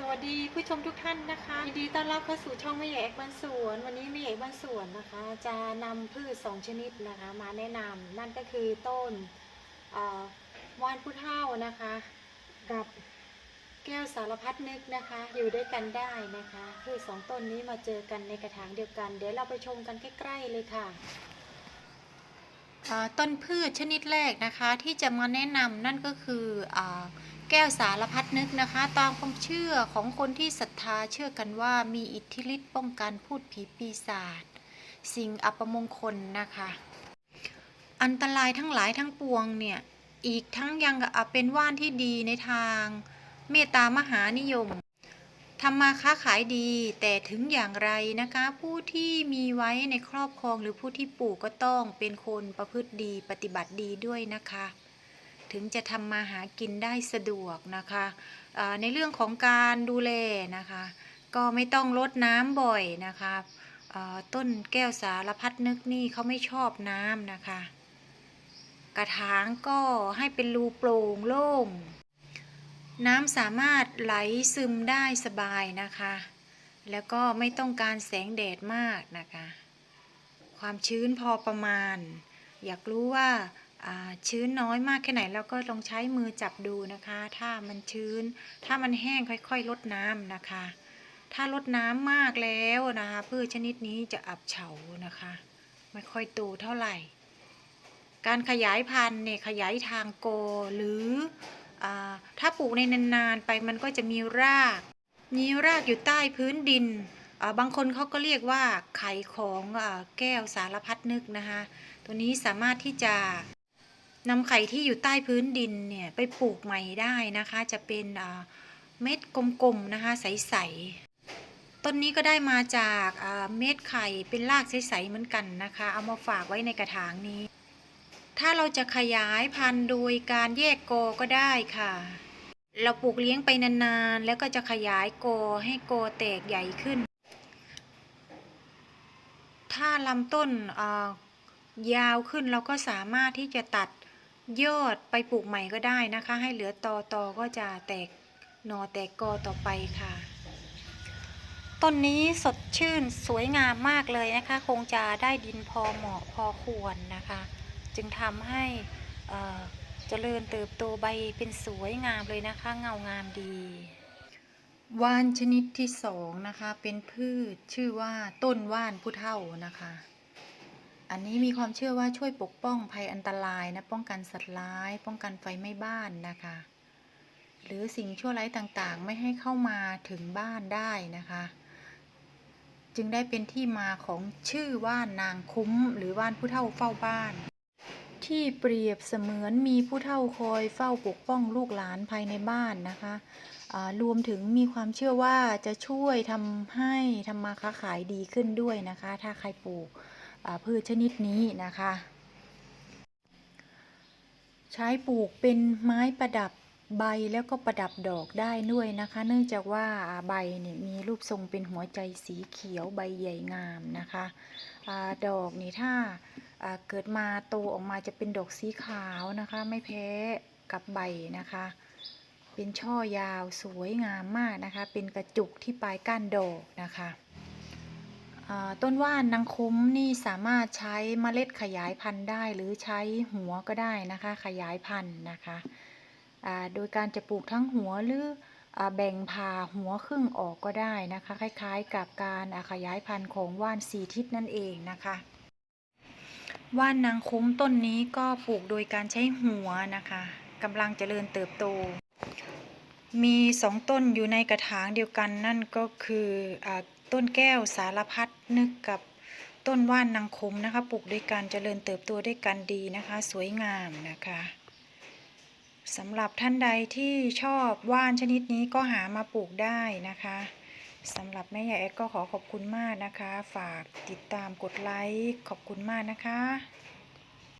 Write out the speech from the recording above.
สวัสดีผู้ชมทุกท่านนะคะยินดีต้อนรับเข้าสู่ช่องแม่ใหญ่เอกบ้านสวน วันนี้แม่ใหญ่บ้านสวนนะคะ จะนำพืชสองชนิดนะคะ มาแนะนำนั่นก็คือต้นม่อว่านผู้เฒ่านะคะ กับแก้วสารพัดนึกนะคะ อยู่ด้วยกันได้นะคะพืชสองต้นนี้มาเจอกันในกระถางเดียวกัน เดี๋ยวเราไปชมกันใกล้ๆเลยค่ะ ต้นพืชชนิดแรกนะคะที่จะมาแนะนำนั่นก็คืออแก้วสารพัดนึกนะคะ ตามความเชื่อของคนที่ศรัทธาเชื่อกันว่ามีอิทธิฤทธิ์ป้องกันพูดผีปีศาจสิ่งอัปมงคลนะคะ อันตรายทั้งหลายทั้งปวงเนี่ย อีกทั้งยังเป็นว่านที่ดีในทาง เมตตามหานิยม ทำมาค้าขายดี แต่ถึงอย่างไรนะคะ ผู้ที่มีไว้ในครอบครองหรือผู้ที่ปลูกก็ต้องเป็นคนประพฤติดีปฏิบัติดีด้วยนะคะ ถึงจะทำมาหากินได้สะดวกนะคะในเรื่องของการดูแลนะคะ ก็ไม่ต้องลดน้ำบ่อยนะคะต้นแก้วสารพัดนึกนี่เขาไม่ชอบน้ำนะคะ กระถางก็ให้เป็นรูโปร่งโล่ง น้ำสามารถไหลซึมได้สบายนะคะ แล้วก็ไม่ต้องการแสงแดดมากนะคะ ความชื้นพอประมาณ อยากรู้ว่าชื้นน้อยมากแค่ไหนเราก็ลองใช้มือจับดูนะคะ ถ้ามันชื้น ถ้ามันแห้งค่อยๆลดน้ำนะคะ ถ้าลดน้ำมากแล้วนะคะพืชชนิดนี้จะอับเฉานะคะ ไม่ค่อยโตเท่าไหร่ การขยายพันธุ์เนี่ยขยายทางโกหรือ ถ้าปลูกในนานๆไปมันก็จะมีราก มีรากอยู่ใต้พื้นดิน บางคนเขาก็เรียกว่าไข่ของอแก้วสารพัดนึกนะคะ ตัวนี้สามารถที่จะนำไข่ที่อยู่ใต้พื้นดินเนี่ยไปปลูกใหม่ได้นะคะ จะเป็นเม็ดกลมๆนะคะใสๆ ต้นนี้ก็ได้มาจากเม็ดไข่เป็นรากใสๆเหมือนกันนะคะ เอามาฝากไว้ในกระถางนี้ ถ้าเราจะขยายพันธุ์โดยการแยกกอก็ได้ค่ะ เราปลูกเลี้ยงไปนานๆ แล้วก็จะขยายกอให้กอแตกใหญ่ขึ้น ถ้าลำต้นยาวขึ้นเราก็สามารถที่จะตัดยอดไปปลูกใหม่ก็ได้นะคะ ให้เหลือตอตอก็จะแตกหนอแตกกอต่อไปค่ะ ต้นนี้สดชื่นสวยงามมากเลยนะคะ คงจะได้ดินพอเหมาะพอควรนะคะ จึงทำให้เจริญเติบโตใบเป็นสวยงามเลยนะคะ เงางามดีว่านชนิดที่สองนะคะ เป็นพืชชื่อว่าต้นว่านผู้เฒ่านะคะ อันนี้มีความเชื่อว่าช่วยปกป้องภัยอันตรายนะ ป้องกันสัตว์ร้าย ป้องกันไฟไหม้บ้านนะคะ หรือสิ่งชั่วร้ายต่างๆ ไม่ให้เข้ามาถึงบ้านได้นะคะ จึงได้เป็นที่มาของชื่อว่านนางคุ้ม หรือว่านผู้เฒ่าเฝ้าบ้าน ที่เปรียบเสมือนมีผู้เฒ่าคอยเฝ้าปกป้องลูกหลานภายในบ้านนะคะรวมถึงมีความเชื่อว่าจะช่วยทำให้ทำมาค้าขายดีขึ้นด้วยนะคะ ถ้าใครปลูกพืชชนิดนี้นะคะ ใช้ปลูกเป็นไม้ประดับใบแล้วก็ประดับดอกได้ด้วยนะคะ เนื่องจากว่าใบเนี่ยมีรูปทรงเป็นหัวใจสีเขียวใบใหญ่งามนะคะอดอกนี่ถ้า เกิดมาโตออกมาจะเป็นดอกสีขาวนะคะ ไม่แพ้กับใบนะคะ เป็นช่อยาวสวยงามมากนะคะ เป็นกระจุกที่ปลายก้านดอกนะคะต้นว่านนางคุ้มนี่สามารถใช้เมล็ดขยายพันธุ์ได้หรือใช้หัวก็ได้นะคะ ขยายพันธุ์นะคะโดยการจะปลูกทั้งหัวหรืออแบ่งผ่าหัวครึ่งออกก็ได้นะคะ คล้ายๆ กับการขยายพันธุ์ของว่านสีทิศนั่นเองนะคะ ว่านนางคุ้มต้นนี้ก็ปลูกโดยการใช้หัวนะคะกำลังเจริญเติบโต มีสองต้นอยู่ในกระถางเดียวกันนั่นก็คืออต้นแก้วสารพัดนึกกับต้นว่านนางคุ้มนะคะปลูกด้วยกันเจริญเติบโตด้วยกันดีนะคะ สวยงามนะคะสำหรับท่านใดที่ชอบว่านชนิดนี้ก็หามาปลูกได้นะคะ สำหรับแม่ใหญ่แอดก็ขอขอบคุณมากนะคะ ฝากติดตามกดไลค์ขอบคุณมากนะคะ